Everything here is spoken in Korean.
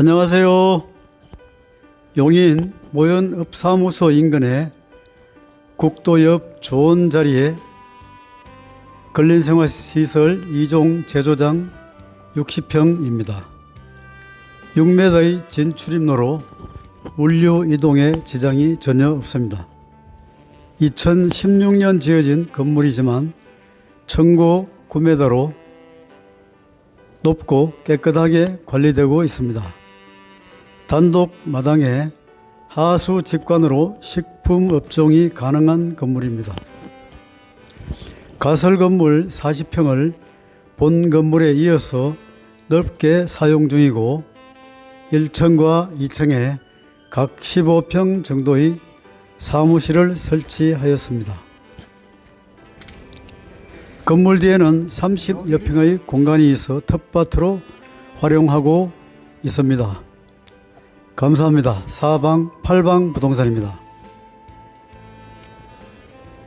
안녕하세요. 용인 모연읍사무소 인근의 국도 옆 좋은 자리에 근린생활시설 2종 제조장 60평입니다. 6m의 진출입로로 물류 이동에 지장이 전혀 없습니다. 2016년 지어진 건물이지만 청고 9m로 높고 깨끗하게 관리되고 있습니다. 단독 마당에 하수 직관으로 식품 업종이 가능한 건물입니다. 가설 건물 40평을 본 건물에 이어서 넓게 사용 중이고 1층과 2층에 각 15평 정도의 사무실을 설치하였습니다. 건물 뒤에는 30여 평의 공간이 있어 텃밭으로 활용하고 있습니다. 감사합니다. 사방 팔방 부동산입니다.